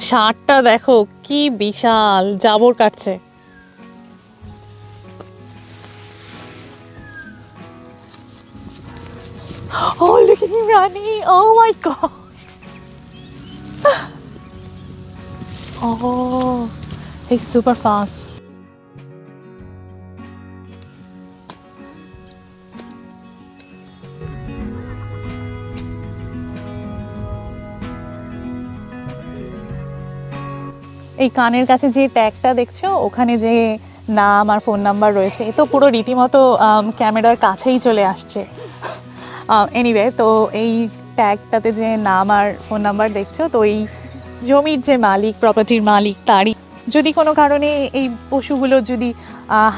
ষাঁড়টা দেখো কি বিশাল জাবর কাটছে। সুপার ফাস্ট এই কানের কাছে যে ট্যাগটা দেখছ, ওখানে যে নাম আর ফোন নাম্বার রয়েছে, এ তো পুরো রীতিমতো ক্যামেরার কাছেই চলে আসছে। এনিওয়ে তো এই ট্যাগটাতে যে নাম আর ফোন নাম্বার দেখছ, তো এই জমির যে মালিক প্রপার্টির মালিক, তারই যদি কোনো কারণে এই পশুগুলো যদি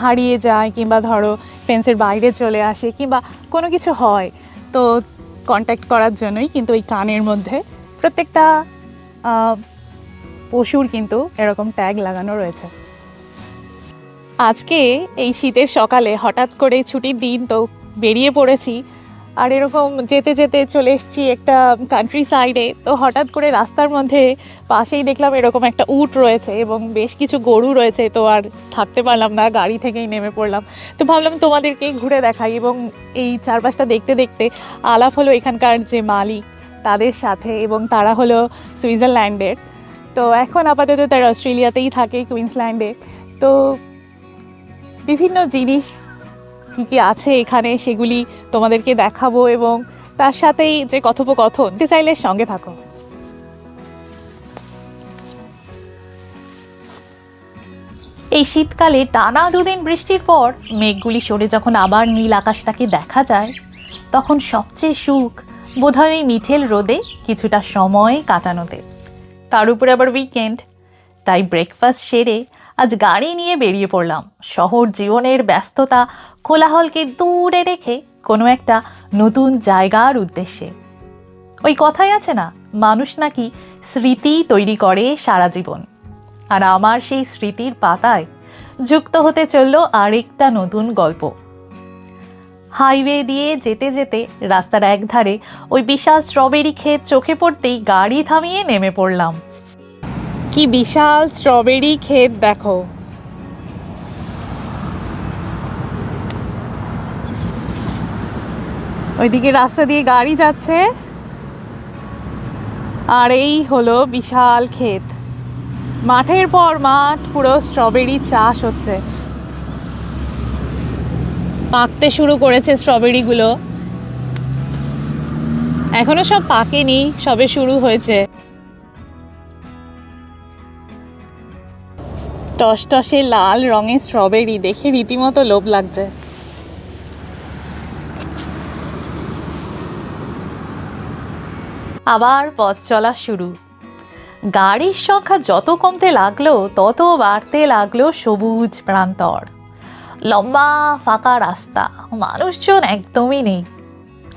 হারিয়ে যায় কিংবা ধরো ফেন্সের বাইরে চলে আসে কিংবা কোনো কিছু হয়, তো কন্ট্যাক্ট করার জন্যই কিন্তু এই কানের মধ্যে প্রত্যেকটা পশুর কিন্তু এরকম ট্যাগ লাগানো রয়েছে। আজকে এই শীতের সকালে হঠাৎ করে ছুটির দিন তো বেরিয়ে পড়েছি। আর এরকম যেতে যেতে চলে এসেছি একটা কান্ট্রি সাইডে তো হঠাৎ করে রাস্তার মধ্যে পাশেই দেখলাম এরকম একটা উট রয়েছে এবং বেশ কিছু গরু রয়েছে। তো আর থাকতে পারলাম না, গাড়ি থেকেই নেমে পড়লাম। তো ভাবলাম তোমাদেরকেই ঘুরে দেখাই এবং এই চারপাশটা দেখতে দেখতে আলাপ হলো এখানকার যে মালিক, তাদের সাথে এবং তারা হলো সুইজারল্যান্ডের। তো এখন আপাতত তারা অস্ট্রেলিয়াতেই থাকে, কুইন্সল্যান্ডে। তো বিভিন্ন জিনিস কী কী আছে এখানে সেগুলি তোমাদেরকে দেখাবো এবং তার সাথেই যে কথোপকথন চাইলে সঙ্গে থাকো। এই শীতকালে টানা দুদিন বৃষ্টির পর মেঘগুলি সরে যখন আবার নীল আকাশটাকে দেখা যায়, তখন সবচেয়ে সুখ বোধহয় মিঠেল রোদে কিছুটা সময় কাটানোতে। তার উপরে আবার উইকেন্ড তাই ব্রেকফাস্ট সেরে আজ গাড়ি নিয়ে বেরিয়ে পড়লাম। শহর জীবনের ব্যস্ততা কোলাহলকে দূরে রেখে কোনো একটা নতুন জায়গার উদ্দেশ্যে। ওই কথাই আছে না, মানুষ নাকি স্মৃতি তৈরি করে সারা জীবন। আর আমার সেই স্মৃতির পাতায় যুক্ত হতে চলল আরেকটা নতুন গল্প। হাইওয়ে দিয়ে যেতে যেতে রাস্তার একধারে ওই বিশাল স্ট্রবেরি ক্ষেত চোখে পড়তেই গাড়ি থামিয়ে নেমে পড়লাম। কি বিশাল স্ট্রবেরি ক্ষেত দেখো। ওইদিকে রাস্তা দিয়ে গাড়ি যাচ্ছে। আর এই হলো বিশাল ক্ষেত। মাঠের পর মাঠ পুরো স্ট্রবেরি চাষ হচ্ছে। পাকতে শুরু করেছে স্ট্রবেরিগুলো। এখনও সব পাকেনি, সবে শুরু হয়েছে। টসটসে লাল রঙের স্ট্রবেরি দেখে রীতিমতো লোভ লাগছে। আবার পথ চলা শুরু। গাড়ির সংখ্যা যত কমতে লাগল, তত বাড়তে লাগল সবুজ প্রান্তর। লম্বা, ফাঁকা রাস্তা। মানুষজন একদমই নেই।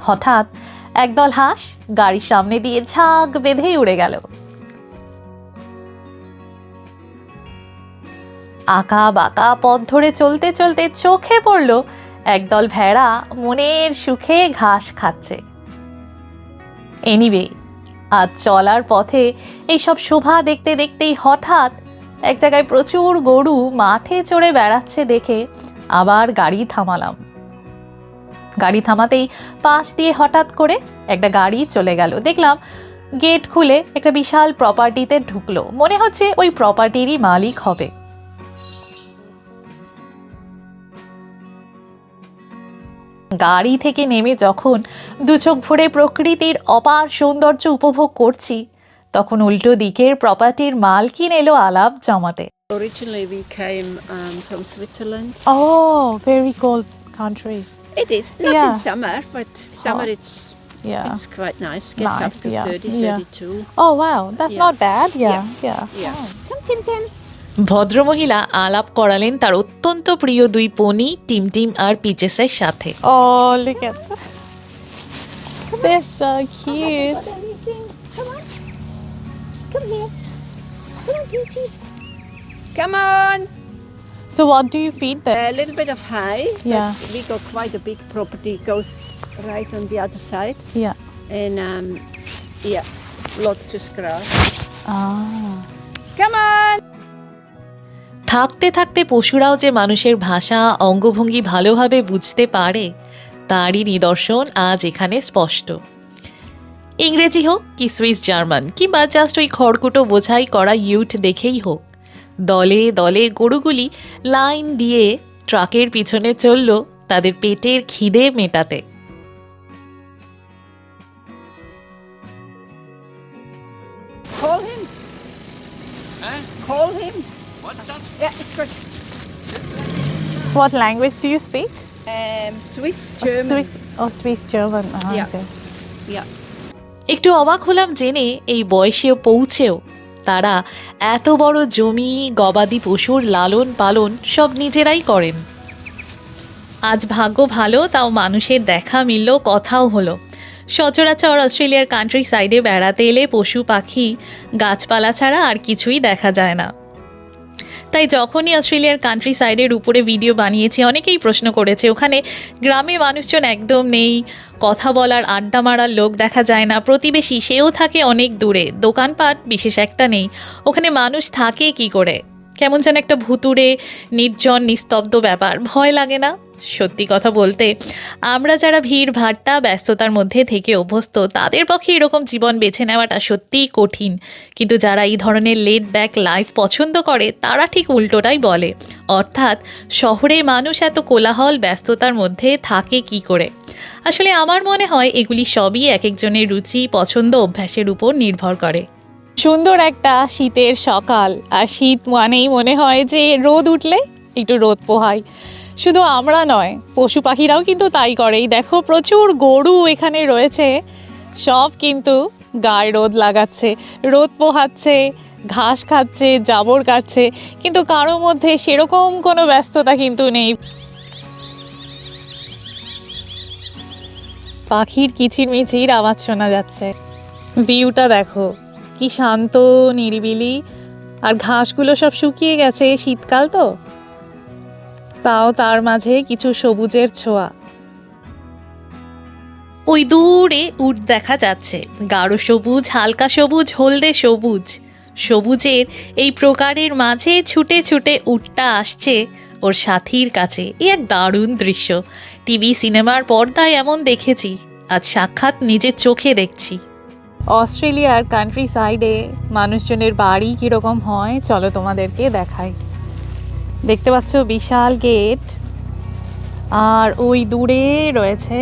হঠাৎ একদল হাঁস গাড়ির সামনে দিয়ে ঝাঁক বেঁধেই উড়ে গেল। আঁকা বাঁকা পথ ধরে চলতে চলতে চোখে পড়ল একদল ভেড়া মনের সুখে ঘাস খাচ্ছে। এনিওয়ে আজ চলার পথে এইসব শোভা দেখতে দেখতেই হঠাৎ এক জায়গায় প্রচুর গরু মাঠে চড়ে বেড়াচ্ছে দেখে আবার গাড়ি থামালাম। গাড়ি থামাতেই পাশ দিয়ে হঠাৎ করে একটা গাড়ি চলে গেল। দেখলাম গেট খুলে একটা বিশাল প্রপার্টিতে ঢুকলো। মনে হচ্ছে ওই প্রপার্টিরই মালিক হবে। গাড়ি থেকে নেমে যখন দু চোখ ভরে প্রকৃতির অপার সৌন্দর্য উপভোগ করছি, তখন উল্টো দিকের প্রপার্টির মালকিন এলো আলাপ জমাতে। Originally, we came um, from Switzerland. Oh, very cold country. It is not Yeah. in summer, but summer Oh. it's Yeah. it's quite nice. Gets nice, up to yeah, 30, yeah. 32. Oh wow, that's Yeah. not bad. Yeah, yeah. Yeah. Oh. Come, Tim Tim. ভদ্রমহিলা আলাপ করালেন তার অত্যন্ত প্রিয় দুই পনি team team আর পিচেসের সাথে Oh, look at that. They're so cute. Come on. Come here. Come on. So what do you feed them? A little bit of hay. Yeah. We got quite a big property. Goes right on the other side. Yeah. And um, yeah, lots just grass. Ah, Come on. থাকতে থাকতে পশুরাও যে মানুষের ভাষা অঙ্গভঙ্গি ভালোভাবে বুঝতে পারে তারই নিদর্শন আজ এখানে স্পষ্ট ইংরেজি হোক কি সুইস জার্মান কিংবা জাস্ট ওই খড়কুটো বোঝাই করা ইউট দেখেই হোক দলে দলে গরুগুলি লাইন দিয়ে ট্রাকের পিছনে চলল তাদের পেটের খিদে মেটাতে Call him. Call him. What's that? Yeah, it's good. What language do you speak? Um, Swiss, German. Oh, Swiss, oh, Swiss German. Ah, Yeah. okay. Yeah. একটু অবাক হলাম জেনে এই বয়সেও পৌঁছেও তারা এত বড় জমি, গবাদি পশুর লালন পালন সব নিজেরাই করেন। আজ ভাগ্য ভালো, তাও মানুষের দেখা মিলল, কথাও হলো। সচরাচর অস্ট্রেলিয়ার কান্ট্রি সাইডে বেড়াতে এলে পশু পাখি, গাছপালা ছাড়া আর কিছুই দেখা যায় না। তাই যখনই অস্ট্রেলিয়ার কান্ট্রি সাইডের উপরে ভিডিও বানিয়েছি, অনেকেই প্রশ্ন করেছে, ওখানে গ্রামে মানুষজন একদম নেই, কথা বলার, আড্ডা মারার লোক দেখা যায় না, প্রতিবেশী সেও থাকে অনেক দূরে, দোকানপাট বিশেষ একটা নেই, ওখানে মানুষ থাকে কি করে? কেমন যেন একটা ভুতুড়ে, নির্জন, নিস্তব্ধ ব্যাপার, ভয় লাগে না? সত্যি কথা বলতে, আমরা যারা ভিড়, ভাট্টা, ব্যস্ততার মধ্যে থেকে অভ্যস্ত, তাদের পক্ষে এরকম জীবন বেছে নেওয়াটা সত্যিই কঠিন। কিন্তু যারা এই ধরনের লেট ব্যাক লাইফ পছন্দ করে, তারা ঠিক উল্টোটাই বলে। অর্থাৎ শহরে মানুষ এত কোলাহল, ব্যস্ততার মধ্যে থাকে কি করে? আসলে আমার মনে হয়, এগুলি সবই এক একজনের রুচি, পছন্দ, অভ্যাসের উপর নির্ভর করে। সুন্দর একটা শীতের সকাল, আর শীত মানেই মনে হয় যে রোদ উঠলে একটু রোদ পোহাই শুধু আমরা নয়, পশু পাখিরাও কিন্তু তাই করে দেখো, প্রচুর গরু এখানে রয়েছে। সব কিন্তু গায়ে রোদ লাগাচ্ছে, রোদ পোহাচ্ছে, ঘাস খাচ্ছে, জাবর কাটছে। কিন্তু কারও মধ্যে সেরকম কোনো ব্যস্ততা কিন্তু নেই। পাখির কিচিরমিচির আওয়াজ শোনা যাচ্ছে। ভিউটা দেখো, কি শান্ত, নিরিবিলি। আর ঘাসগুলো সব শুকিয়ে গেছে, শীতকাল তো। তাও তার মাঝে কিছু সবুজের ছোঁয়া। ওই দূরে উট দেখা যাচ্ছে। গাঢ় সবুজ, হালকা সবুজ, হলদে সবুজ। সবুজের এই প্রকারের মাঝে ছুটে ছুটে উটটা আসছে ওর সাথীর কাছে। এ এক দারুণ দৃশ্য। টিভি, সিনেমার পর্দায় এমন দেখেছি। আজ সাক্ষাৎ নিজের চোখে দেখছি। অস্ট্রেলিয়ার কান্ট্রি সাইডে মানুষজনের বাড়ি কীরকম হয়, চলো তোমাদেরকে দেখাই। দেখতে পাচ্ছ বিশাল গেট। আর ওই দূরে রয়েছে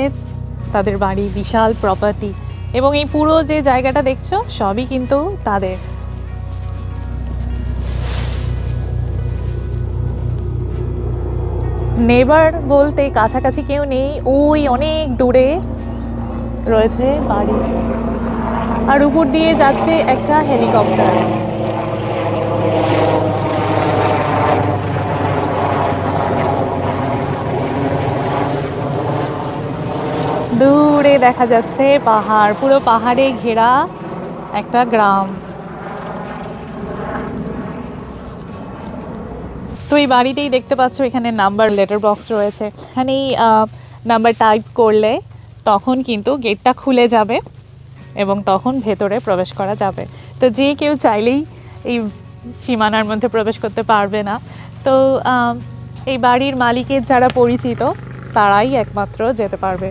তাদের বাড়ি, বিশাল প্রপার্টি এবং এই পুরো যে জায়গাটা দেখছ, সবই কিন্তু তাদের। নেবার বলতে কাছাকাছি কেউ নেই, ওই অনেক দূরে রয়েছে বাড়ি। আর উপর দিয়ে যাচ্ছে একটা হেলিকপ্টার দূরে দেখা যাচ্ছে পাহাড়, পুরো পাহাড়ে ঘেরা একটা গ্রাম। তো এই বাড়িতেই দেখতে পাচ্ছ এখানে নাম্বার, লেটার বক্স রয়েছে। এখানেই নাম্বার টাইপ করলে তখন কিন্তু গেটটা খুলে যাবে এবং তখন ভেতরে প্রবেশ করা যাবে। তো যে কেউ চাইলেই এই সীমানার মধ্যে প্রবেশ করতে পারবে না। তো এই বাড়ির মালিকের যারা পরিচিত, তারাই একমাত্র যেতে পারবে।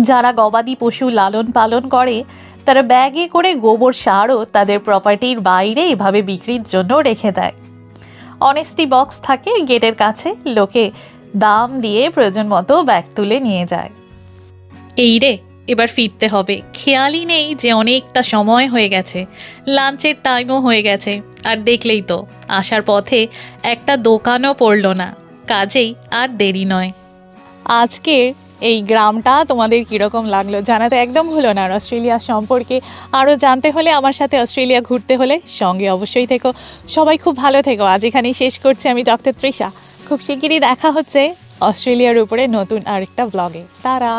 যারা গবাদি পশু লালন পালন করে, তারা ব্যাগে করে গোবর সারও তাদের প্রপার্টির বাইরে এভাবে বিক্রির জন্য রেখে দেয়। অনেস্টি বক্স থাকে গেটের কাছে, লোকে দাম দিয়ে প্রয়োজন মতো ব্যাগ তুলে নিয়ে যায়। এই রে, এবার ফিরতে হবে। খেয়ালই নেই যে অনেকটা সময় হয়ে গেছে। লাঞ্চের টাইমও হয়ে গেছে। আর দেখলেই তো, আসার পথে একটা দোকানও পড়ল না, কাজেই আর দেরি নয়। আজকের এই গ্রামটা তোমাদের কীরকম লাগল জানাতে একদম হলো না, আর অস্ট্রেলিয়া সম্পর্কে আরও জানতে হলে আমার সাথে অস্ট্রেলিয়া ঘুরতে হলে সঙ্গে অবশ্যই থেকো। সবাই খুব ভালো থেকো, আজ এখানেই শেষ করছি আমি ডক্টর তৃষা। খুব শিগগিরই দেখা হচ্ছে অস্ট্রেলিয়ার উপরে নতুন আরেকটা ব্লগে তারা!